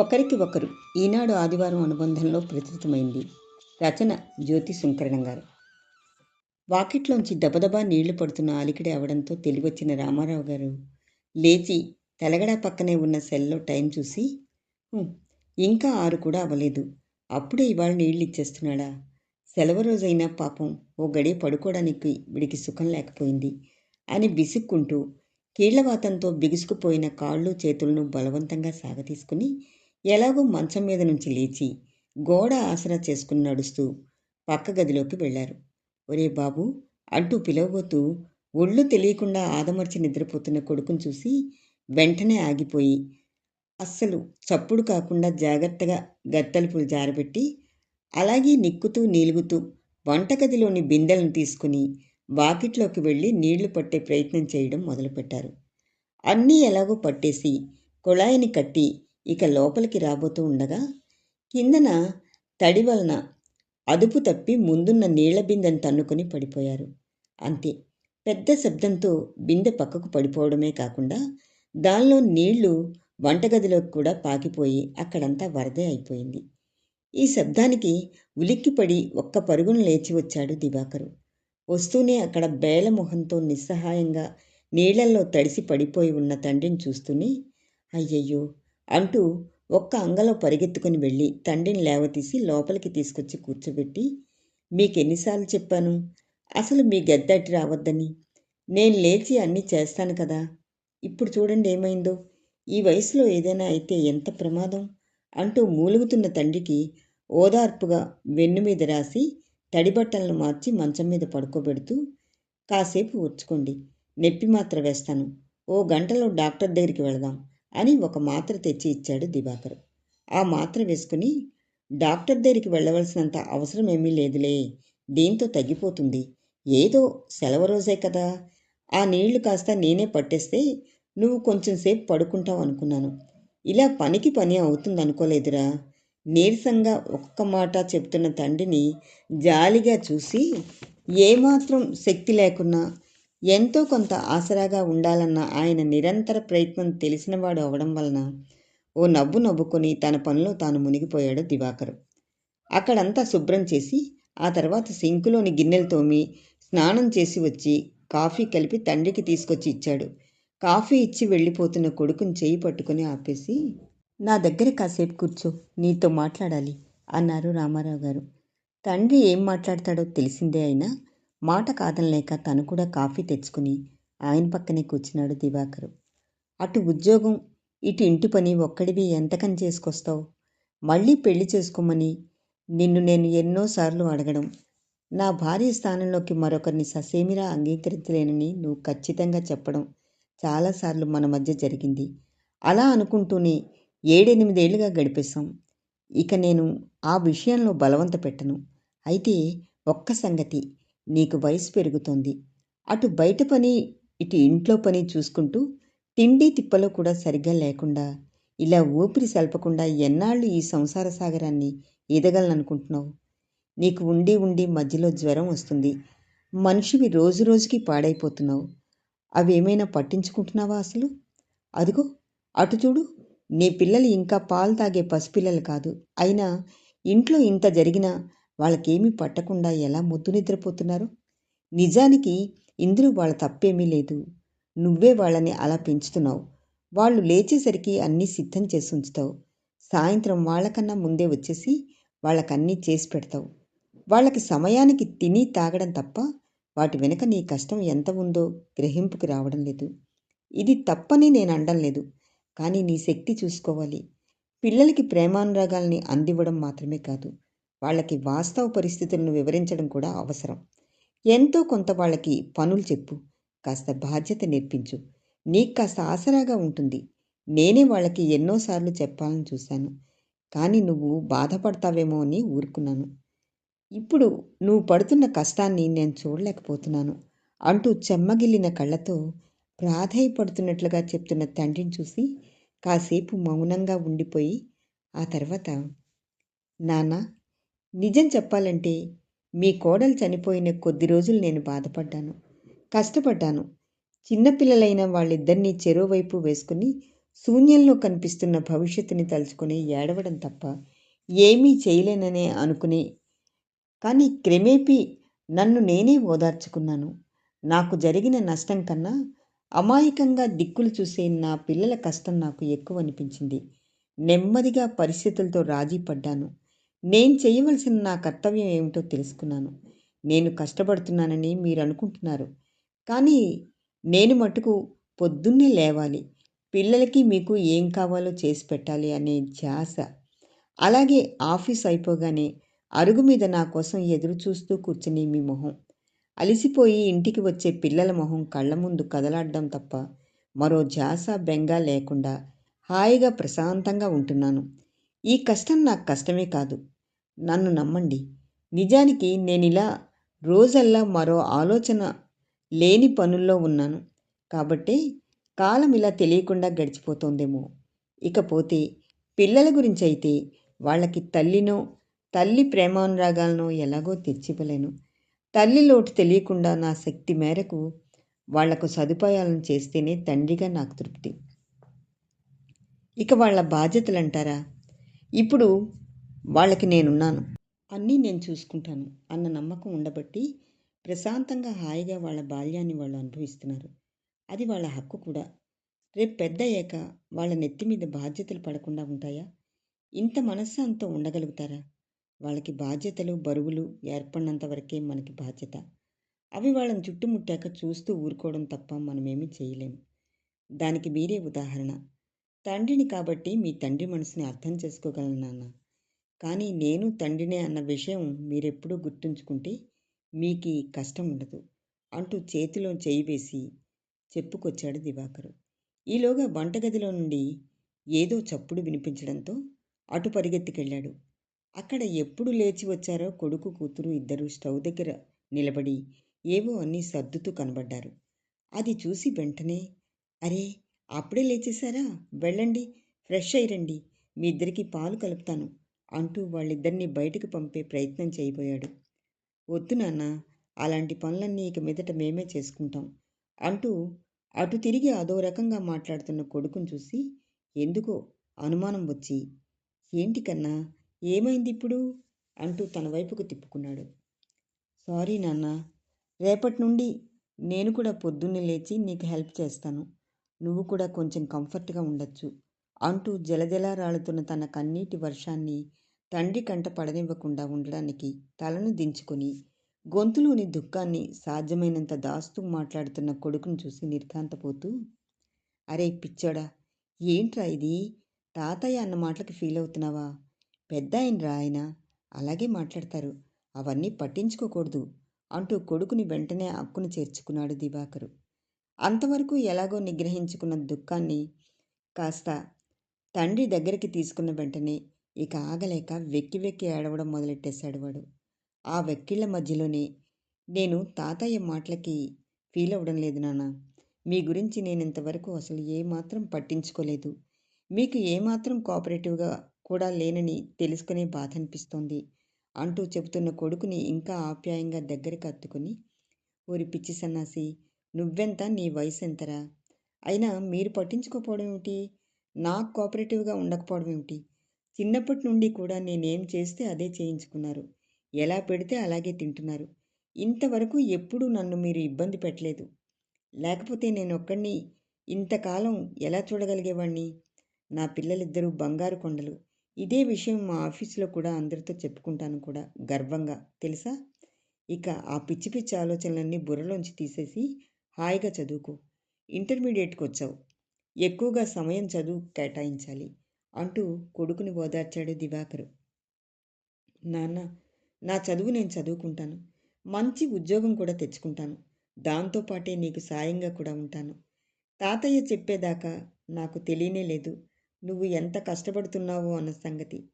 ఒకరికి ఒకరు ఈనాడు ఆదివారం అనుబంధంలో ప్రచురితమైంది. రచన జ్యోతి శంకరణం గారు. వాకిట్లోంచి దబదబా నీళ్ళు పడుతున్న అలికిడి అవడంతో తెలివచ్చిన రామారావు గారు లేచి తెలగడ పక్కనే ఉన్న సెల్లో టైం చూసి ఇంకా ఆరు కూడా అవ్వలేదు. అప్పుడే ఇవాళ నీళ్ళు ఇచ్చేస్తున్నాడా? సెలవు రోజైనా పాపం ఓ గడి పడుకోవడానికి వీడికి సుఖం లేకపోయింది అని బిసుక్కుంటూ కీళ్ళవాతంతో బిగుసుకుపోయిన కాళ్ళు చేతులను బలవంతంగా సాగతీసుకుని ఎలాగో మంచం మీద నుంచి లేచి గోడ ఆసరా చేసుకుని నడుస్తూ పక్క గదిలోకి వెళ్ళారు. ఒరే బాబు! అంటూ పిలవబోతూ ఒళ్ళు తెలియకుండా ఆదమర్చి నిద్రపోతున్న కొడుకును చూసి వెంటనే ఆగిపోయి అస్సలు చప్పుడు కాకుండా జాగ్రత్తగా గత్తలుపులు జారబెట్టి అలాగే నిక్కుతూ నీలుగుతూ వంటగదిలోని బిందెలను తీసుకుని వాకిట్లోకి వెళ్ళి నీళ్ళు పట్టే ప్రయత్నం చేయడం మొదలుపెట్టారు. అన్నీ ఎలాగో పట్టేసి కుళాయిని కట్టి ఇక లోపలికి రాబోతూ ఉండగా కిందన తడి వలన అదుపు తప్పి ముందున్న నీళ్ళ బిందెను తన్నుకొని పడిపోయారు. అంతే. పెద్ద శబ్దంతో బిందె పక్కకు పడిపోవడమే కాకుండా దానిలో నీళ్ళు వంటగదిలోకి కూడా పాకిపోయి అక్కడంతా వరదే అయిపోయింది. ఈ శబ్దానికి ఉలిక్కిపడి ఒక్క పరుగున లేచి వచ్చాడు దివాకరు. వస్తూనే అక్కడ బేలమొహంతో నిస్సహాయంగా నీళ్ళల్లో తడిసి పడిపోయి ఉన్న తండ్రిని చూస్తూనే అయ్యయ్యో! అంటూ ఒక్క అంగలో పరిగెత్తుకుని వెళ్ళి తండ్రిని లేవతీసి లోపలికి తీసుకొచ్చి కూర్చోబెట్టి మీకెన్నిసార్లు చెప్పాను? అసలు మీ గద్దటి రావద్దని. నేను లేచి అన్నీ చేస్తాను కదా. ఇప్పుడు చూడండి ఏమైందో. ఈ వయసులో ఏదైనా అయితే ఎంత ప్రమాదం? అంటూ మూలుగుతున్న తండ్రికి ఓదార్పుగా వెన్ను మీద రాసి తడిబట్టలను మార్చి మంచం మీద పడుకోబెడుతూ కాసేపు ఊర్చుకోండి నొప్పి మాత్ర వేస్తాను. ఓ గంటలో డాక్టర్ దగ్గరికి వెళదాం. అని ఒక మాత్ర తెచ్చి ఇచ్చాడు దివాకర్. ఆ మాత్ర వేసుకుని డాక్టర్ దగ్గరికి వెళ్ళవలసినంత అవసరం ఏమీ లేదులే దీంతో తగ్గిపోతుంది ఏదో సెలవు రోజే కదా. ఆ నీళ్ళు కాస్త నేనే పట్టేస్తే నువ్వు కొంచెం సేపు పడుకుంటావు అనుకున్నాను. ఇలా పనికి పని అవుతుంది అనుకోలేదురా నీరసంగా ఒక్క మాట చెప్తున్న తండ్రిని జాలిగా చూసి ఏమాత్రం శక్తి లేకున్నా ఎంతో కొంత ఆసరాగా ఉండాలన్న ఆయన నిరంతర ప్రయత్నం తెలిసినవాడు అవడం వలన ఓ నవ్వు నవ్వుకొని తన పనిలో తాను మునిగిపోయాడు దివాకరు. అక్కడంతా శుభ్రం చేసి ఆ తర్వాత సింకులోని గిన్నెలు తోమి స్నానం చేసి వచ్చి కాఫీ కలిపి తండ్రికి తీసుకొచ్చి ఇచ్చాడు. కాఫీ ఇచ్చి వెళ్ళిపోతున్న కొడుకుని చేయి పట్టుకుని ఆపేసి నా దగ్గర కాసేపు కూర్చో నీతో మాట్లాడాలి అన్నారు రామారావు గారు. తండ్రి ఏం మాట్లాడతాడో తెలిసిందే అయినా మాట కాదనలేక తను కూడా కాఫీ తెచ్చుకుని ఆయన పక్కనే కూర్చున్నాడు దివాకరు. అటు ఉద్యోగం ఇటు ఇంటి పని ఒక్కడివి ఎంతకని చేసుకొస్తావు? మళ్ళీ పెళ్ళి చేసుకోమని నిన్ను నేను ఎన్నోసార్లు అడగడం. నా భార్య స్థానంలోకి మరొకరిని ససేమిరా అంగీకరించలేనని నువ్వు ఖచ్చితంగా చెప్పడం చాలాసార్లు మన మధ్య జరిగింది. అలా అనుకుంటూనే ఏడెనిమిదేళ్ళుగా గడిపేశాం. ఇక నేను ఆ విషయంలో బలవంత పెట్టను. అయితే ఒక్క సంగతి నీకు వయసు పెరుగుతోంది. అటు బయట పని ఇటు ఇంట్లో పని చూసుకుంటూ తిండి తిప్పలో కూడా సరిగ్గా లేకుండా ఇలా ఊపిరి సల్పకుండా ఎన్నాళ్ళు ఈ సంసార సాగరాన్ని ఈదగలననుకుంటున్నావు నీకు ఉండి ఉండి మధ్యలో జ్వరం వస్తుంది. మనిషివి రోజు రోజుకి పాడైపోతున్నావు. అవి ఏమైనా పట్టించుకుంటున్నావా అసలు? అదిగో అటు చూడు నీ పిల్లలు ఇంకా పాలు తాగే పసిపిల్లలు కాదు. అయినా ఇంట్లో ఇంత జరిగినా వాళ్ళకేమీ పట్టకుండా ఎలా ముద్దు నిద్రపోతున్నారు? నిజానికి ఇందులో వాళ్ళ తప్పేమీ లేదు. నువ్వే వాళ్ళని అలా పెంచుతున్నావు. వాళ్ళు లేచేసరికి అన్నీ సిద్ధం చేసి ఉంచుతావు. సాయంత్రం వాళ్ళకన్నా ముందే వచ్చేసి వాళ్ళకన్నీ చేసి పెడతావు. వాళ్ళకి సమయానికి తిని తాగడం తప్ప వాటి వెనుక నీ కష్టం ఎంత ఉందో గ్రహింపుకి రావడం లేదు. ఇది తప్పని నేను అనడం లేదు. కానీ నీ శక్తి చూసుకోవాలి. పిల్లలకి ప్రేమానురాగాల్ని అందివ్వడం మాత్రమే కాదు. వాళ్ళకి వాస్తవ పరిస్థితులను వివరించడం కూడా అవసరం. ఎంతో కొంత వాళ్ళకి పనులు చెప్పు కాస్త బాధ్యత నేర్పించు. నీకు కాస్త ఆసరాగా ఉంటుంది. నేనే వాళ్ళకి ఎన్నోసార్లు చెప్పాలని చూశాను. కానీ నువ్వు బాధపడతావేమో అని ఊరుకున్నాను. ఇప్పుడు నువ్వు పడుతున్న కష్టాన్ని నేను చూడలేకపోతున్నాను అంటూ చెమ్మగిల్లిన కళ్ళతో ప్రాధేయపడుతున్నట్లుగా చెప్తున్న తండ్రిని చూసి కాసేపు మౌనంగా ఉండిపోయి ఆ తర్వాత నాన్న నిజం చెప్పాలంటే మీ కోడలు చనిపోయిన కొద్ది రోజులు నేను బాధపడ్డాను. కష్టపడ్డాను. చిన్నపిల్లలైన వాళ్ళిద్దరినీ చెరోవైపు వేసుకుని శూన్యంలో కనిపిస్తున్న భవిష్యత్తుని తలుచుకుని ఏడవడం తప్ప ఏమీ చేయలేననే అనుకుని కానీ క్రమేపీ నన్ను నేనే ఓదార్చుకున్నాను. నాకు జరిగిన నష్టం కన్నా అమాయకంగా దిక్కులు చూసే నా పిల్లల కష్టం నాకు ఎక్కువ అనిపించింది. నెమ్మదిగా పరిస్థితులతో రాజీ పడ్డాను. నేను చేయవలసిన నా కర్తవ్యం ఏమిటో తెలుసుకున్నాను. నేను కష్టపడుతున్నానని మీరు అనుకుంటున్నారు. కానీ నేను మటుకు పొద్దున్నే లేవాలి. పిల్లలకి మీకు ఏం కావాలో చేసి పెట్టాలి అనే ధ్యాస. అలాగే ఆఫీస్ అయిపోగానే అరుగు మీద నా కోసం ఎదురు చూస్తూ కూర్చుని మీ మొహం. అలిసిపోయి ఇంటికి వచ్చే పిల్లల మొహం కళ్ళ ముందు కదలాడడం తప్ప మరో ధ్యాస బెంగ లేకుండా హాయిగా ప్రశాంతంగా ఉంటున్నాను. ఈ కష్టం నాకు కష్టమే కాదు. నన్ను నమ్మండి. నిజానికి నేను ఇలా రోజల్లా మరో ఆలోచన లేని పనుల్లో ఉన్నాను. కాబట్టే కాలం ఇలా తెలియకుండా గడిచిపోతోందేమో. ఇకపోతే పిల్లల గురించి అయితే వాళ్ళకి తల్లినో తల్లి ప్రేమానురాగాలనో ఎలాగో తెచ్చివ్వలేను. తల్లి లోటు తెలియకుండా నా శక్తి మేరకు వాళ్ళకు సదుపాయాలను చేస్తేనే తండ్రిగా నాకు తృప్తి. ఇక వాళ్ళ బాధ్యతలు అంటారా ఇప్పుడు వాళ్ళకి నేనున్నాను. అన్నీ నేను చూసుకుంటాను అన్న నమ్మకం ఉండబట్టి ప్రశాంతంగా హాయిగా వాళ్ళ బాల్యాన్ని వాళ్ళు అనుభవిస్తున్నారు. అది వాళ్ళ హక్కు కూడా. రేపు పెద్ద అయ్యాక వాళ్ళ నెత్తి మీద బాధ్యతలు పడకుండా ఉంటాయా? ఇంత మనశ్శాంతో ఉండగలుగుతారా? వాళ్ళకి బాధ్యతలు బరువులు ఏర్పడినంత వరకే మనకి బాధ్యత. అవి వాళ్ళని చుట్టుముట్టాక చూస్తూ ఊరుకోవడం తప్ప మనమేమీ చేయలేము దానికి మీరే ఉదాహరణ. తండ్రిని కాబట్టి మీ తండ్రి మనసుని అర్థం చేసుకోగలను నాన్న? కానీ నేను తండ్రినే అన్న విషయం మీరెప్పుడూ గుర్తుంచుకుంటే మీకు కష్టం ఉండదు అంటూ చేతిలో చేయి వేసి చెప్పుకొచ్చాడు దివాకరు. ఈలోగా వంటగదిలో నుండి ఏదో చప్పుడు వినిపించడంతో అటు పరిగెత్తికెళ్ళాడు. అక్కడ ఎప్పుడు లేచి వచ్చారో కొడుకు కూతురు ఇద్దరు స్టవ్ దగ్గర నిలబడి ఏవో అన్నీ సర్దుతూ కనబడ్డారు. అది చూసి వెంటనే అరే అప్పుడే లేచేశారా? వెళ్ళండి ఫ్రెష్ అయ్యి రండి. మీ ఇద్దరికి పాలు కలుపుతాను. అంటూ వాళ్ళిద్దరినీ బయటకు పంపే ప్రయత్నం చేయబోయాడు. వద్దు నాన్న అలాంటి పనులన్నీ ఇక మీదట మేమే చేసుకుంటాం అంటూ అటు తిరిగి అదో రకంగా మాట్లాడుతున్న కొడుకును చూసి ఎందుకో? అనుమానం వచ్చి. ఏంటి కన్నా ఏమైంది ఇప్పుడు అంటూ తన వైపుకు తిప్పుకున్నాడు. సారీ నాన్న రేపటి నుండి నేను కూడా పొద్దున్నే లేచి నీకు హెల్ప్ చేస్తాను. నువ్వు కూడా కొంచెం కంఫర్ట్గా ఉండొచ్చు అంటూ జలజల రాలుతున్న తన కన్నీటి వర్షాన్ని తండ్రి కంట పడనివ్వకుండా ఉండడానికి తలను దించుకొని గొంతులోని దుఃఖాన్ని సాధ్యమైనంత దాస్తూ మాట్లాడుతున్న కొడుకును చూసి నిర్ఘాంతపోతూ అరే పిచ్చోడా ఏంట్రా ఇది? తాతయ్య అన్న మాటలకి ఫీల్ అవుతున్నావా? పెద్ద రా ఆయన? అలాగే మాట్లాడతారు. అవన్నీ పట్టించుకోకూడదు అంటూ కొడుకుని వెంటనే అక్కును చేర్చుకున్నాడు దివాకరు. అంతవరకు ఎలాగో నిగ్రహించుకున్న దుఃఖాన్ని కాస్త తండ్రి దగ్గరికి తీసుకున్న వెంటనే ఇక ఆగలేక వెక్కి వెక్కి ఏడవడం మొదలెట్టేశాడు వాడు. ఆ వెక్కిళ్ళ మధ్యలోనే నేను తాతయ్య మాటలకి ఫీల్ అవ్వడం లేదు నాన్న. మీ గురించి నేను ఇంతవరకు అసలు ఏమాత్రం పట్టించుకోలేదు. మీకు ఏమాత్రం కోఆపరేటివ్గా కూడా లేనని తెలుసుకునే బాధ అనిపిస్తోంది అంటూ చెబుతున్న కొడుకుని ఇంకా ఆప్యాయంగా దగ్గరికి అత్తుకుని ఊరి పిచ్చి సన్నాసి నువ్వెంత? నీ వయసు ఎంతరా అయినా మీరు పట్టించుకోపోవడం ఏమిటి? నాకు కోఆపరేటివ్గా ఉండకపోవడం ఏమిటి? చిన్నప్పటి నుండి కూడా నేనేం చేస్తే అదే చేయించుకున్నారు. ఎలా పెడితే అలాగే తింటున్నారు. ఇంతవరకు ఎప్పుడూ నన్ను మీరు ఇబ్బంది పెట్టలేదు. లేకపోతే నేను ఒక్కడిని ఇంతకాలం ఎలా చూడగలిగేవాణ్ణి? నా పిల్లలిద్దరూ బంగారు కొండలు. ఇదే విషయం మా ఆఫీసులో కూడా అందరితో చెప్పుకుంటాను కూడా గర్వంగా. తెలుసా? ఇక ఆ పిచ్చి పిచ్చి ఆలోచనలన్నీ బుర్రలోంచి తీసేసి హాయిగా చదువుకో. ఇంటర్మీడియట్కి వచ్చావు ఎక్కువగా సమయం చదువు కేటాయించాలి. అంటూ కొడుకుని ఓదార్చాడు దివాకరు. నాన్న నా చదువు నేను చదువుకుంటాను. మంచి ఉద్యోగం కూడా తెచ్చుకుంటాను. దాంతోపాటే నీకు సాయంగా కూడా ఉంటాను. తాతయ్య చెప్పేదాకా నాకు తెలియనే లేదు. నువ్వు ఎంత కష్టపడుతున్నావో అన్న సంగతి.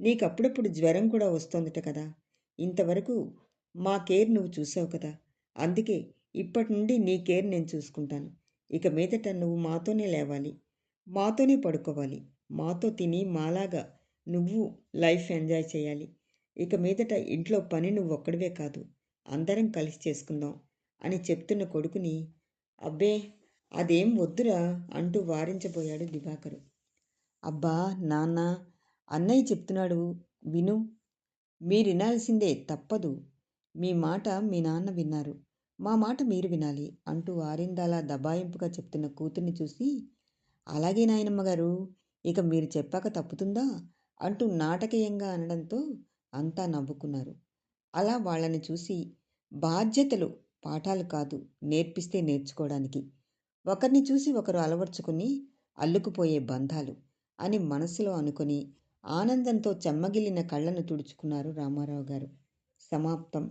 నీకు అప్పుడప్పుడు జ్వరం కూడా వస్తోందట కదా. ఇంతవరకు మా కేర్ నువ్వు చూసావు కదా. అందుకే ఇప్పటి నుండి నీ కేర్ నేను చూసుకుంటాను. ఇక మీదట నువ్వు మాతోనే లేవాలి. మాతోనే పడుకోవాలి. మాతో తిని మాలాగా నువ్వు లైఫ్ ఎంజాయ్ చేయాలి. ఇక మీదట ఇంట్లో పని నువ్వు ఒక్కడివే కాదు అందరం కలిసి చేసుకుందాం అని చెప్తున్న కొడుకుని అబ్బే అదేం వద్దురా అంటూ వారించబోయాడు దివాకరు. అబ్బా నాన్న అన్నయ్య చెప్తున్నాడు విను. మీరినాల్సిందే తప్పదు. మీ మాట మీ నాన్న విన్నారు. మా మాట మీరు వినాలి అంటూ వారిందాలా దబాయింపుగా చెప్తున్న కూతుర్ని చూసి అలాగే నాయనమ్మ గారు ఇక మీరు చెప్పాక తప్పుతుందా? అంటూ నాటకీయంగా అనడంతో అంతా నవ్వుకున్నారు. అలా వాళ్ళని చూసి బాధ్యతలు పాఠాలు కాదు నేర్పిస్తే నేర్చుకోవడానికి. ఒకరిని చూసి ఒకరు అలవర్చుకుని అల్లుకుపోయే బంధాలు అని మనసులో అనుకుని ఆనందంతో చెమ్మగిల్లిన కళ్ళను తుడుచుకున్నారు రామారావు గారు. సమాప్తం.